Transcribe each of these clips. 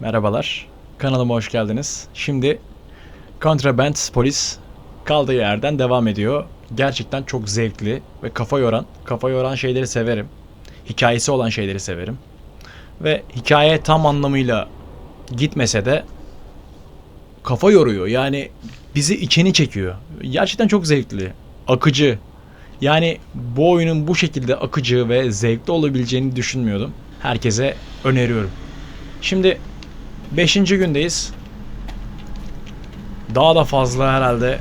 Merhabalar. Kanalıma hoş geldiniz. Şimdi Contraband Polis kaldığı yerden devam ediyor. Gerçekten çok zevkli ve kafa yoran, kafa yoran şeyleri severim. Hikayesi olan şeyleri severim. Ve hikaye tam anlamıyla gitmese de kafa yoruyor. Yani bizi içini çekiyor. Gerçekten çok zevkli. Akıcı. Yani bu oyunun bu şekilde akıcı ve zevkli olabileceğini düşünmüyordum. Herkese öneriyorum. Şimdi 5. gündeyiz. Daha da fazla herhalde.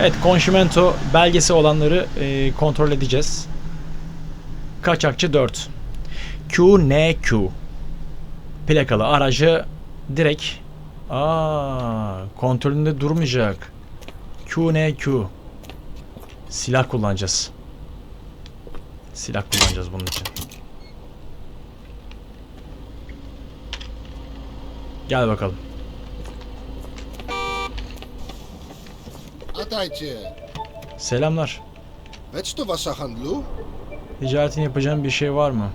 Evet, Conchimento belgesi olanları e, kontrol edeceğiz. Kaçakçı 4. QNQ. Plakalı aracı direkt Aa, kontrolünde durmayacak. QNQ. Silah kullanacağız. Silah kullanacağız bunun için. Gel bakalım. Witajcie. Selamlar. Wiecie to wasza handlu? Ticaretin yapacağım bir şey var mı?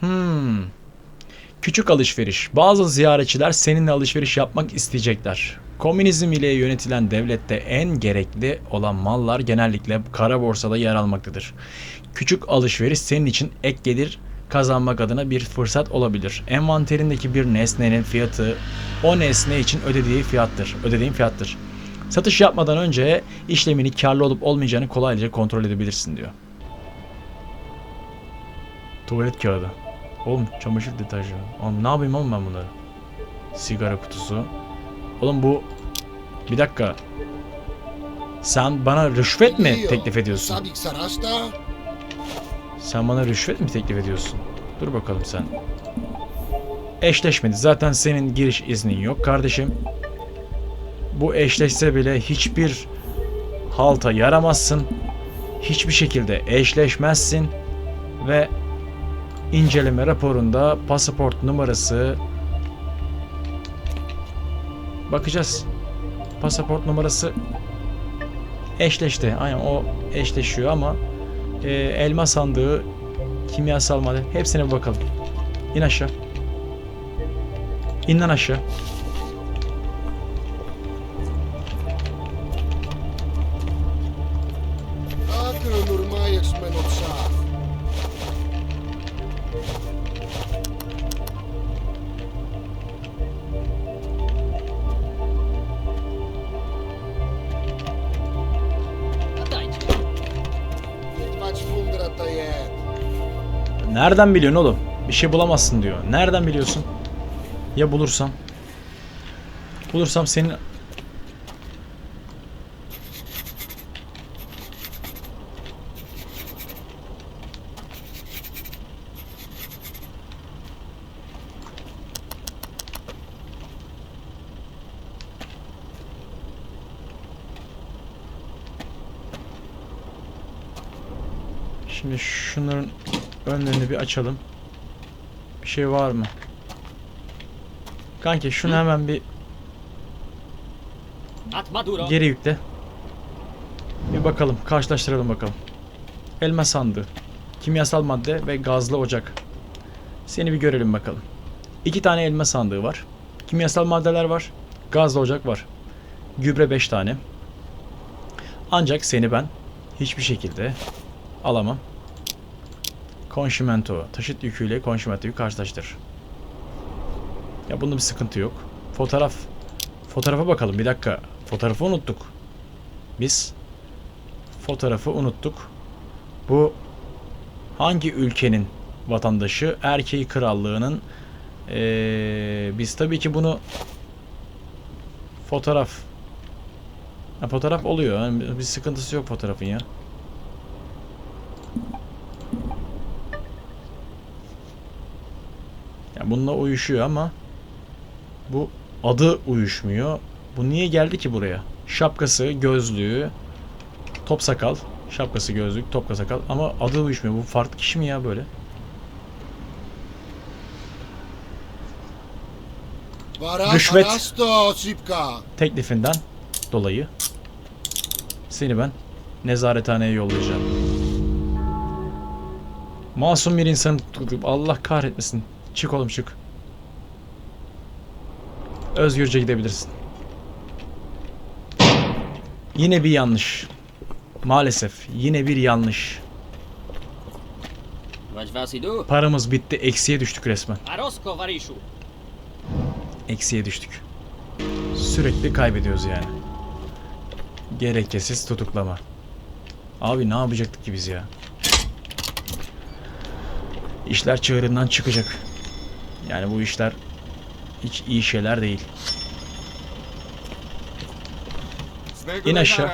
Hmm. Küçük alışveriş. Bazı ziyaretçiler seninle alışveriş yapmak isteyecekler. Komünizm ile yönetilen devlette en gerekli olan mallar genellikle kara borsada yer almaktadır. Küçük alışveriş senin için ek gelir kazanmak adına bir fırsat olabilir. Envanterindeki bir nesnenin fiyatı o nesne için ödediği fiyattır. Ödediğin fiyattır. Satış yapmadan önce işlemini karlı olup olmayacağını kolayca kontrol edebilirsin diyor. Tuvalet kağıdı. Oğlum çamaşır deterjanı. Oğlum ne yapayım oğlum ben bunları? Sigara kutusu. Oğlum bu... Bir dakika. Sen bana rüşvet mi teklif ediyorsun? Sen bana rüşvet mi teklif ediyorsun? Dur bakalım sen. Eşleşmedi. Zaten senin giriş iznin yok kardeşim. Bu eşleşse bile hiçbir halta yaramazsın. Hiçbir şekilde eşleşmezsin. Ve inceleme raporunda pasaport numarası bakacağız. Pasaport numarası eşleşti. Aynen o eşleşiyor ama e, elma sandığı, kimyasal madde hepsine bir bakalım. İn aşağı. İn lan aşağı. Nereden biliyorsun oğlum? Bir şey bulamazsın diyor. Nereden biliyorsun? Ya bulursam? Bulursam senin... Şimdi şunların önlerini bir açalım. Bir şey var mı? Kanki şunu hemen bir geri yükle. Bir bakalım, karşılaştıralım bakalım. Elma sandığı, kimyasal madde ve gazlı ocak. Seni bir görelim bakalım. İki tane elma sandığı var. Kimyasal maddeler var. Gazlı ocak var. Gübre 5 tane. Ancak seni ben hiçbir şekilde alamam. Conchimento. Taşıt yüküyle Conchimento'yu karşılaştır. Ya bunda bir sıkıntı yok. Fotoğraf. Fotoğrafa bakalım. Bir dakika. Fotoğrafı unuttuk. Biz fotoğrafı unuttuk. Bu hangi ülkenin vatandaşı? Erkeği krallığının ee, biz tabii ki bunu fotoğraf ha, fotoğraf oluyor. Bir sıkıntısı yok fotoğrafın ya. Ya bununla uyuşuyor ama bu adı uyuşmuyor. Bu niye geldi ki buraya? Şapkası, gözlüğü, top sakal, şapkası, gözlük, top sakal ama adı uyuşmuyor. Bu farklı kişi mi ya böyle? Rüşvet. Teklifinden dolayı seni ben nezarethaneye yollayacağım. Masum bir insanı tutup Allah kahretmesin. Çık oğlum çık. Özgürce gidebilirsin. Yine bir yanlış. Maalesef yine bir yanlış. Paramız bitti. Eksiye düştük resmen. Eksiye düştük. Sürekli kaybediyoruz yani. Gerekçesiz tutuklama. Abi ne yapacaktık ki biz ya? İşler çığırından çıkacak. Yani bu işler hiç iyi şeyler değil. In aşağı.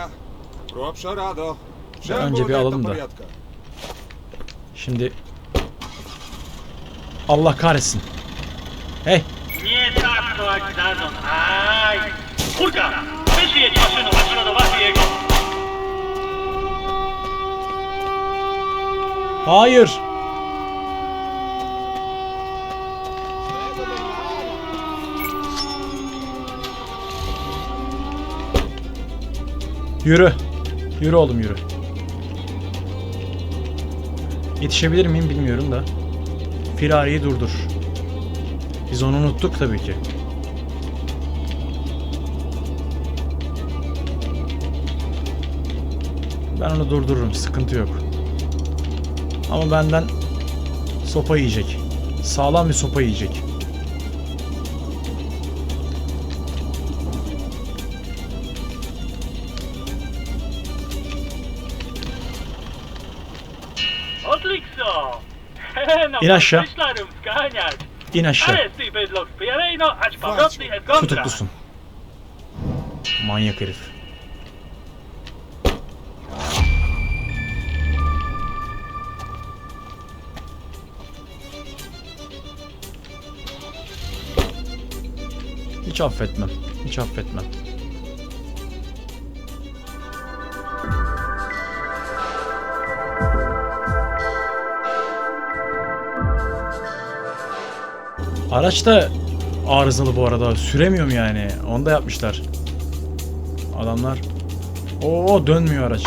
Önce bir alalım da. Şimdi Allah kahretsin. Hey Nie Yürü. Yürü oğlum yürü. Yetişebilir miyim bilmiyorum da. Firariyi durdur. Biz onu unuttuk tabii ki. Ben onu durdururum. Sıkıntı yok. Ama benden sopa yiyecek. Sağlam bir sopa yiyecek. No, In aşağı. İn aşağı. Tutuklusun. Manyak herif. Hiç affetmem. Hiç affetmem. Araç da arızalı bu arada. Süremiyorum yani. Onu da yapmışlar. Adamlar. Oo dönmüyor araç.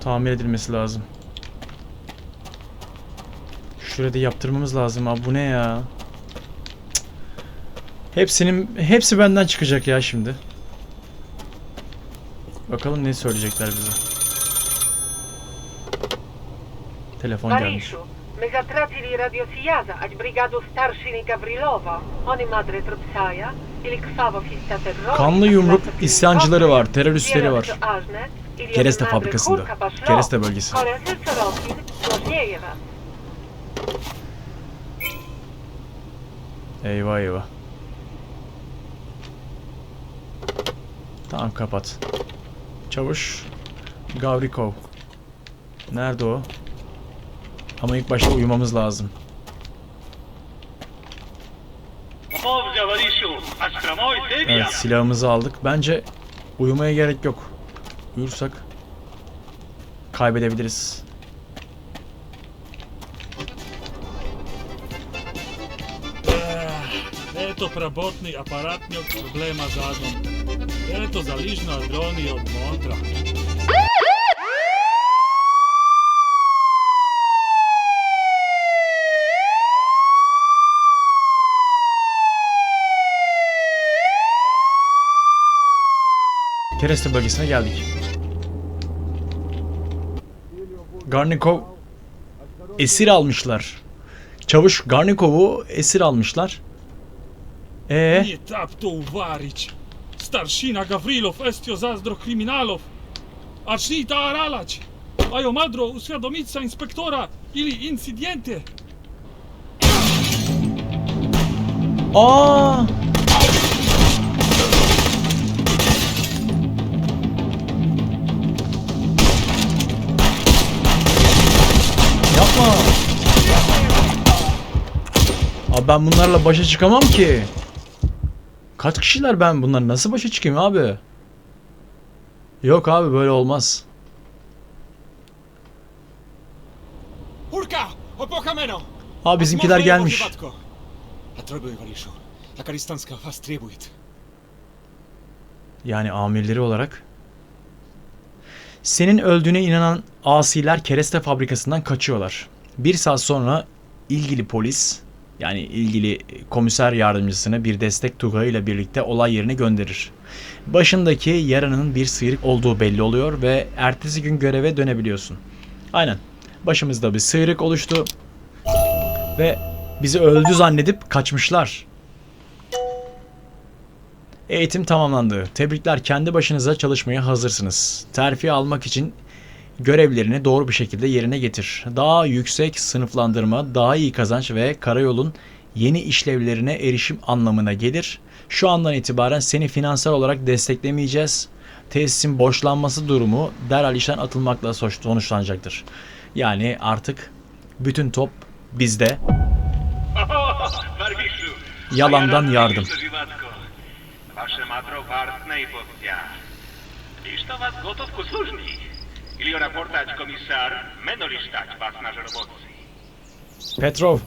Tamir edilmesi lazım. Şurada yaptırmamız lazım abi. Bu ne ya? Hepsinin hepsi benden çıkacak ya şimdi. Bakalım ne söyleyecekler bize. Telefon gelmiş. My zatracili radiosijaza, ać brigadu starszini Gavrilova, oni madre Trupsaja, ili Ksavo Fista terrori, Kanlı yumruk isyancıları var, teröristleri var. Kereste fabrikasında. Kereste bölgesi. Eyvah eyvah. Tamam kapat. Çavuş Gavrikov. Nerede o? Ama ilk başta uyumamız lazım. Evet silahımızı aldık. Bence uyumaya gerek yok. Uyursak kaybedebiliriz. Ah, eto, prabotni aparat problema zadnjim. Eto, zaližna droni od Montra. Kereste bölgesine geldik. Garnikov esir almışlar. Çavuş Garnikov'u esir almışlar. Ee? Niye taptı Uvariç? Staršina Gavrilov estio zazdro kriminalov. Acnita aralać. Ajo madro uswiadomica inspektora ili incidjente. aa! Yapma. Abi ben bunlarla başa çıkamam ki. Kaç kişiler ben bunları nasıl başa çıkayım abi? Yok abi böyle olmaz. Hurka, o poco meno. Abi bizimkiler gelmiş. Yani amirleri olarak senin öldüğüne inanan asiler kereste fabrikasından kaçıyorlar. Bir saat sonra ilgili polis yani ilgili komiser yardımcısını bir destek tugayıyla birlikte olay yerine gönderir. Başındaki yaranın bir sıyrık olduğu belli oluyor ve ertesi gün göreve dönebiliyorsun. Aynen. Başımızda bir sıyrık oluştu ve bizi öldü zannedip kaçmışlar. Eğitim tamamlandı. Tebrikler kendi başınıza çalışmaya hazırsınız. Terfi almak için görevlerini doğru bir şekilde yerine getir. Daha yüksek sınıflandırma, daha iyi kazanç ve karayolun yeni işlevlerine erişim anlamına gelir. Şu andan itibaren seni finansal olarak desteklemeyeceğiz. Tesisin boşlanması durumu derhal işten atılmakla sonuç- sonuçlanacaktır. Yani artık bütün top bizde. Yalandan yardım. Madro wartne i powtia. Iż to was gotów ku służni. Ili raportać komisar, menolistać was na żerobocy. Petrov,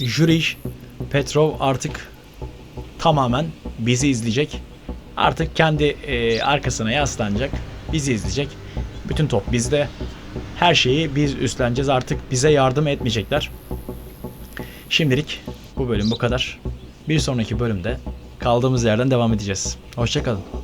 Juriş, Petrov artık tamamen bizi izleyecek. Artık kendi e, arkasına yaslanacak, bizi izleyecek. Bütün top bizde. Her şeyi biz üstleneceğiz. Artık bize yardım etmeyecekler. Şimdilik bu bölüm bu kadar. Bir sonraki bölümde kaldığımız yerden devam edeceğiz. Hoşçakalın.